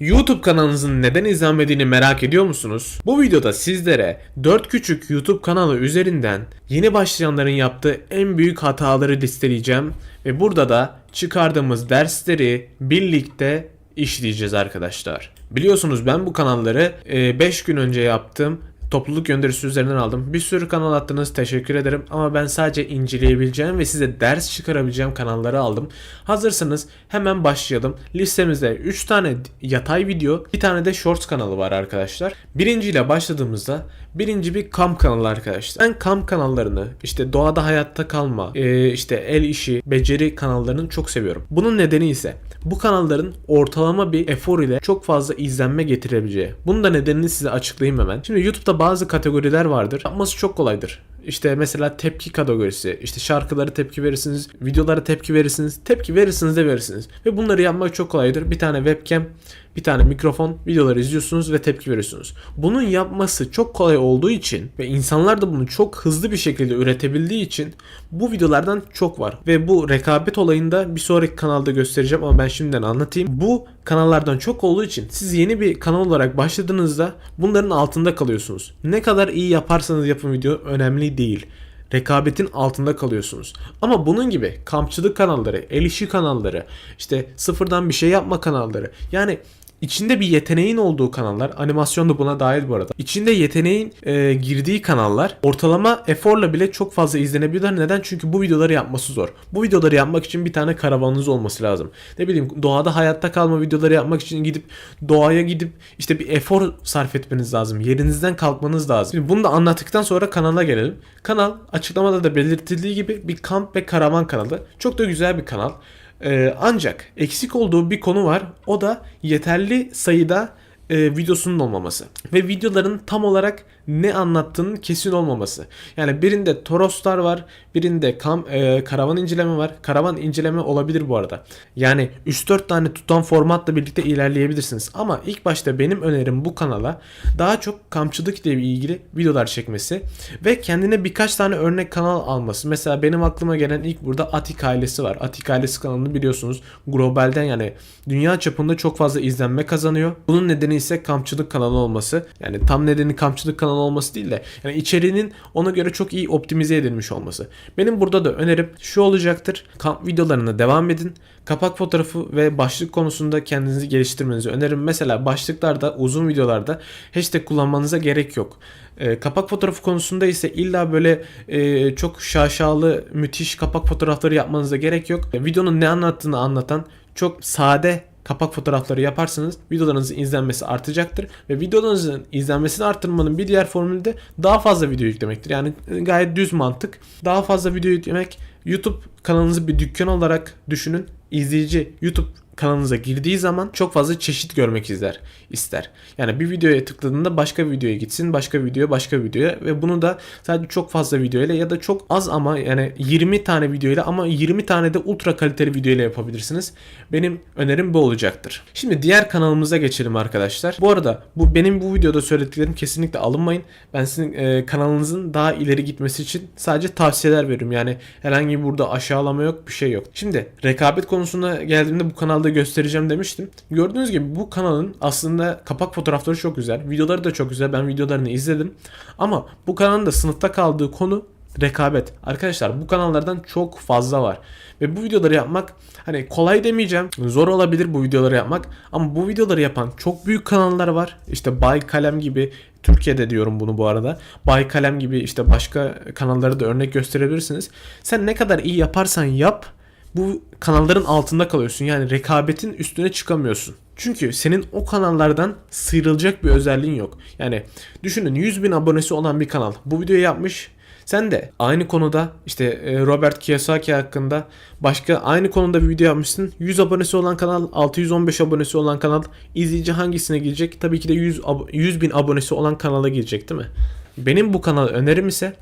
YouTube kanalınızın neden izlenmediğini merak ediyor musunuz? Bu videoda sizlere 4 küçük YouTube kanalı üzerinden yeni başlayanların yaptığı en büyük hataları listeleyeceğim ve burada da çıkardığımız dersleri birlikte işleyeceğiz arkadaşlar. Biliyorsunuz ben bu kanalları 5 gün önce yaptım. Topluluk gönderisi üzerinden aldım. Bir sürü kanal attınız teşekkür ederim ama ben sadece inceleyebileceğim ve size ders çıkarabileceğim kanalları aldım. Hazırsanız hemen başlayalım. Listemizde 3 tane yatay video, bir tane de shorts kanalı var arkadaşlar. Birinciyle başladığımızda birinci bir kamp kanalı arkadaşlar. Ben kamp kanallarını işte doğada hayatta kalma, e, işte el işi, beceri kanallarını çok seviyorum. Bunun nedeni ise bu kanalların ortalama bir efor ile çok fazla izlenme getirebileceği. Bunun da nedenini size açıklayayım hemen. Şimdi YouTube'da bazı kategoriler vardır. Yapması çok kolaydır. İşte mesela tepki kategorisi. İşte şarkılara tepki verirsiniz, videolara tepki verirsiniz. Tepki verirsiniz de verirsiniz. Ve bunları yapmak çok kolaydır. Bir tane webcam, bir tane mikrofon, videoları izliyorsunuz ve tepki veriyorsunuz. Bunun yapması çok kolay olduğu için ve insanlar da bunu çok hızlı bir şekilde üretebildiği için bu videolardan çok var. Ve bu rekabet olayında bir sonraki kanalda göstereceğim ama ben şimdiden anlatayım. Bu kanallardan çok olduğu için siz yeni bir kanal olarak başladığınızda bunların altında kalıyorsunuz. Ne kadar iyi yaparsanız yapın video önemli değil rekabetin altında kalıyorsunuz. Ama bunun gibi kampçılık kanalları, el işi kanalları, işte sıfırdan bir şey yapma kanalları. Yani İçinde bir yeteneğin olduğu kanallar, animasyon da buna dahil bu arada. İçinde yeteneğin e, girdiği kanallar ortalama eforla bile çok fazla izlenebilirler. Neden? Çünkü bu videoları yapması zor. Bu videoları yapmak için bir tane karavanınız olması lazım. Ne bileyim doğada hayatta kalma videoları yapmak için gidip doğaya gidip işte bir efor sarf etmeniz lazım. Yerinizden kalkmanız lazım. Şimdi bunu da anlattıktan sonra kanala gelelim. Kanal açıklamada da belirtildiği gibi bir kamp ve karavan kanalı. Çok da güzel bir kanal. Ee, ancak eksik olduğu bir konu var. O da yeterli sayıda e, videosunun olmaması. Ve videoların tam olarak ne anlattığının kesin olmaması. Yani birinde Toroslar var, birinde kam, e, karavan inceleme var. Karavan inceleme olabilir bu arada. Yani 3-4 tane tutan formatla birlikte ilerleyebilirsiniz. Ama ilk başta benim önerim bu kanala daha çok kampçılık ile ilgili videolar çekmesi ve kendine birkaç tane örnek kanal alması. Mesela benim aklıma gelen ilk burada Atik ailesi var. Atik ailesi kanalını biliyorsunuz globalden yani dünya çapında çok fazla izlenme kazanıyor. Bunun nedeni ise kampçılık kanalı olması. Yani tam nedeni kampçılık kanalı olması değil de yani içeriğinin ona göre çok iyi optimize edilmiş olması. Benim burada da önerim şu olacaktır. Kamp videolarına devam edin. Kapak fotoğrafı ve başlık konusunda kendinizi geliştirmenizi öneririm. Mesela başlıklarda, uzun videolarda hashtag kullanmanıza gerek yok. E, kapak fotoğrafı konusunda ise illa böyle e, çok şaşalı, müthiş kapak fotoğrafları yapmanıza gerek yok. E, videonun ne anlattığını anlatan çok sade kapak fotoğrafları yaparsanız videolarınızın izlenmesi artacaktır. Ve videolarınızın izlenmesini arttırmanın bir diğer formülü de daha fazla video yüklemektir. Yani gayet düz mantık. Daha fazla video yüklemek YouTube kanalınızı bir dükkan olarak düşünün. İzleyici YouTube kanalınıza girdiği zaman çok fazla çeşit görmek izler ister. Yani bir videoya tıkladığında başka bir videoya gitsin, başka videoya, başka videoya ve bunu da sadece çok fazla video ile ya da çok az ama yani 20 tane video ile ama 20 tane de ultra kaliteli video ile yapabilirsiniz. Benim önerim bu olacaktır. Şimdi diğer kanalımıza geçelim arkadaşlar. Bu arada bu benim bu videoda söylediklerim kesinlikle alınmayın. Ben sizin e, kanalınızın daha ileri gitmesi için sadece tavsiyeler veriyorum. Yani herhangi burada aşağılama yok, bir şey yok. Şimdi rekabet konusuna geldiğimde bu kanalda da göstereceğim demiştim. Gördüğünüz gibi bu kanalın aslında kapak fotoğrafları çok güzel. Videoları da çok güzel. Ben videolarını izledim. Ama bu kanalın da sınıfta kaldığı konu rekabet. Arkadaşlar bu kanallardan çok fazla var. Ve bu videoları yapmak hani kolay demeyeceğim. Zor olabilir bu videoları yapmak. Ama bu videoları yapan çok büyük kanallar var. İşte Bay Kalem gibi Türkiye'de diyorum bunu bu arada. Bay Kalem gibi işte başka kanalları da örnek gösterebilirsiniz. Sen ne kadar iyi yaparsan yap bu kanalların altında kalıyorsun. Yani rekabetin üstüne çıkamıyorsun. Çünkü senin o kanallardan sıyrılacak bir özelliğin yok. Yani düşünün 100 bin abonesi olan bir kanal. Bu videoyu yapmış. Sen de aynı konuda işte e, Robert Kiyosaki hakkında başka aynı konuda bir video yapmışsın. 100 abonesi olan kanal, 615 abonesi olan kanal. izleyici hangisine girecek? Tabii ki de 100, 100 bin abonesi olan kanala girecek değil mi? Benim bu kanal önerim ise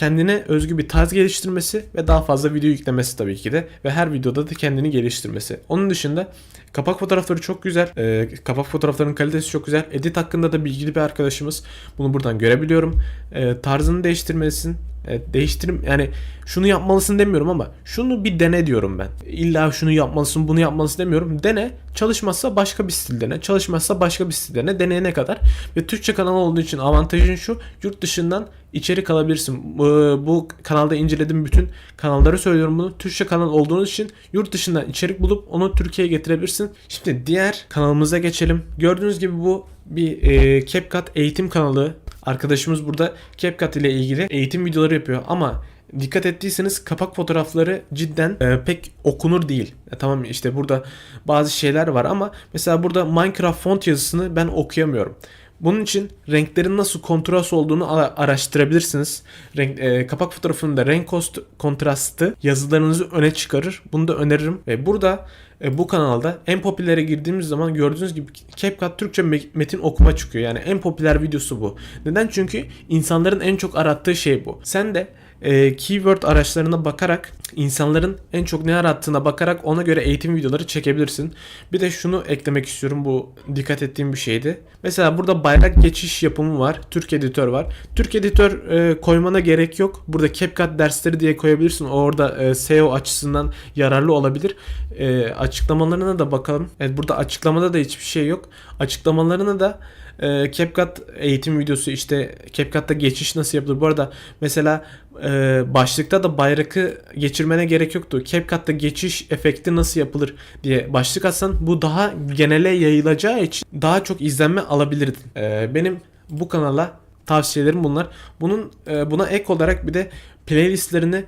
kendine özgü bir tarz geliştirmesi ve daha fazla video yüklemesi tabii ki de ve her videoda da kendini geliştirmesi. Onun dışında kapak fotoğrafları çok güzel. E, kapak fotoğraflarının kalitesi çok güzel. Edit hakkında da bilgili bir arkadaşımız. Bunu buradan görebiliyorum. E, tarzını değiştirmelisin. Evet, değiştirim yani şunu yapmalısın demiyorum ama şunu bir dene diyorum ben. İlla şunu yapmalısın bunu yapmalısın demiyorum. Dene çalışmazsa başka bir stil dene. Çalışmazsa başka bir stil dene. Deneyene kadar. Ve Türkçe kanal olduğu için avantajın şu yurt dışından içerik alabilirsin. Bu, bu kanalda incelediğim bütün kanalları söylüyorum bunu. Türkçe kanal olduğunuz için yurt dışından içerik bulup onu Türkiye'ye getirebilirsin. Şimdi diğer kanalımıza geçelim. Gördüğünüz gibi bu bir e, CapCut eğitim kanalı. Arkadaşımız burada CapCut ile ilgili eğitim videoları yapıyor ama dikkat ettiyseniz kapak fotoğrafları cidden e, pek okunur değil. E, tamam işte burada bazı şeyler var ama mesela burada Minecraft font yazısını ben okuyamıyorum. Bunun için renklerin nasıl kontrast olduğunu araştırabilirsiniz. Renk, e, kapak fotoğrafında renk kost- kontrastı yazılarınızı öne çıkarır. Bunu da öneririm. Ve burada e, bu kanalda en popülere girdiğimiz zaman gördüğünüz gibi CapCut Türkçe me- metin okuma çıkıyor. Yani en popüler videosu bu. Neden? Çünkü insanların en çok arattığı şey bu. Sen de e, keyword araçlarına bakarak insanların en çok ne arattığına bakarak ona göre eğitim videoları çekebilirsin. Bir de şunu eklemek istiyorum bu dikkat ettiğim bir şeydi. Mesela burada bayrak geçiş yapımı var. Türk editör var. Türk editör e, koymana gerek yok. Burada CapCut dersleri diye koyabilirsin. O Orada e, SEO açısından yararlı olabilir. E, açıklamalarına da bakalım. Evet burada açıklamada da hiçbir şey yok. Açıklamalarına da e, CapCut eğitim videosu işte CapCut'ta geçiş nasıl yapılır. Bu arada mesela e, başlıkta da bayrakı geçirmene gerek yoktu. CapCut'ta geçiş efekti nasıl yapılır diye başlık atsan bu daha genele yayılacağı için daha çok izlenme alabilirdin. E, benim bu kanala tavsiyelerim bunlar. Bunun e, buna ek olarak bir de playlistlerini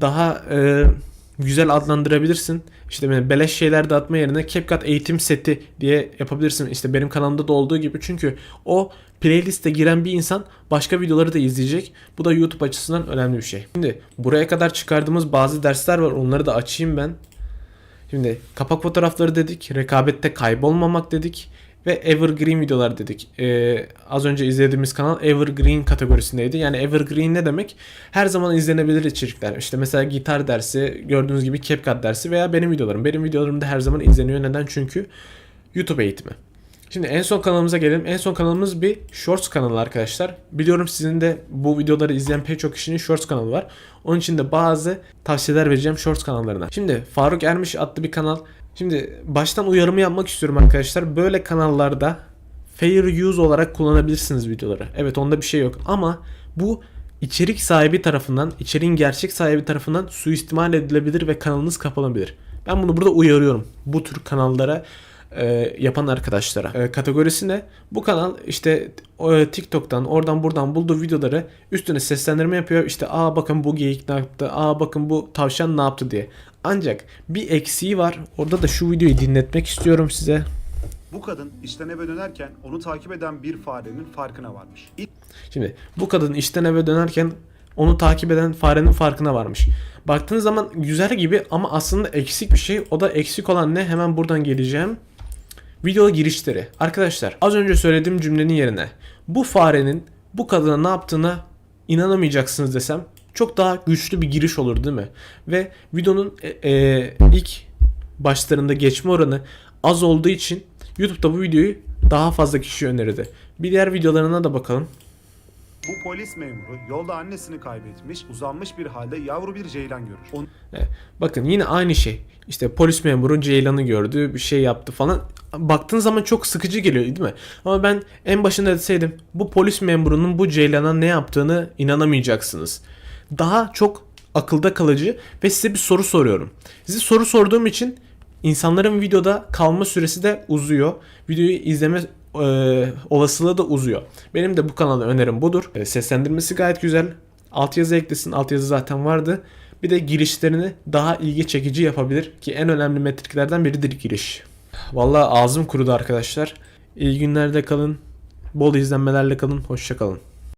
daha e, güzel adlandırabilirsin. İşte beleş şeyler dağıtma yerine CapCut eğitim seti diye yapabilirsin. İşte benim kanalımda da olduğu gibi. Çünkü o playliste giren bir insan başka videoları da izleyecek. Bu da YouTube açısından önemli bir şey. Şimdi buraya kadar çıkardığımız bazı dersler var. Onları da açayım ben. Şimdi kapak fotoğrafları dedik. Rekabette kaybolmamak dedik. Ve Evergreen videolar dedik. Ee, az önce izlediğimiz kanal Evergreen kategorisindeydi. Yani Evergreen ne demek? Her zaman izlenebilir içerikler. İşte mesela gitar dersi, gördüğünüz gibi CapCut dersi veya benim videolarım. Benim videolarım da her zaman izleniyor. Neden? Çünkü YouTube eğitimi. Şimdi en son kanalımıza gelelim. En son kanalımız bir Shorts kanalı arkadaşlar. Biliyorum sizin de bu videoları izleyen pek çok kişinin Shorts kanalı var. Onun için de bazı tavsiyeler vereceğim Shorts kanallarına. Şimdi Faruk Ermiş adlı bir kanal. Şimdi baştan uyarımı yapmak istiyorum arkadaşlar. Böyle kanallarda fair use olarak kullanabilirsiniz videoları. Evet onda bir şey yok ama bu içerik sahibi tarafından, içeriğin gerçek sahibi tarafından suistimal edilebilir ve kanalınız kapanabilir. Ben bunu burada uyarıyorum. Bu tür kanallara e, yapan arkadaşlara. E, kategorisi ne? Bu kanal işte e, TikTok'tan oradan buradan bulduğu videoları üstüne seslendirme yapıyor. İşte aa bakın bu geyik ne yaptı, aa bakın bu tavşan ne yaptı diye. Ancak bir eksiği var. Orada da şu videoyu dinletmek istiyorum size. Bu kadın işten eve dönerken onu takip eden bir farenin farkına varmış. İlk Şimdi bu kadın işten eve dönerken onu takip eden farenin farkına varmış. Baktığınız zaman güzel gibi ama aslında eksik bir şey. O da eksik olan ne? Hemen buradan geleceğim. Video girişleri. Arkadaşlar az önce söylediğim cümlenin yerine bu farenin bu kadına ne yaptığına inanamayacaksınız desem çok daha güçlü bir giriş olur değil mi? Ve videonun e, e, ilk başlarında geçme oranı az olduğu için YouTube'da bu videoyu daha fazla kişi önerdi. Bir diğer videolarına da bakalım. bu polis memuru yolda annesini kaybetmiş, uzanmış bir halde yavru bir ceylan görür. Onu Evet. Bakın yine aynı şey. İşte polis memuru Ceylan'ı gördü, bir şey yaptı falan. Baktığın zaman çok sıkıcı geliyor değil mi? Ama ben en başında deseydim bu polis memurunun bu Ceylan'a ne yaptığını inanamayacaksınız. Daha çok akılda kalıcı ve size bir soru soruyorum. Size soru sorduğum için insanların videoda kalma süresi de uzuyor. Videoyu izleme e, olasılığı da uzuyor. Benim de bu kanala önerim budur. E, seslendirmesi gayet güzel. Altyazı eklesin. Altyazı zaten vardı. Bir de girişlerini daha ilgi çekici yapabilir ki en önemli metriklerden biridir giriş. Vallahi ağzım kurudu arkadaşlar. İyi günlerde kalın. Bol izlenmelerle kalın. Hoşça kalın.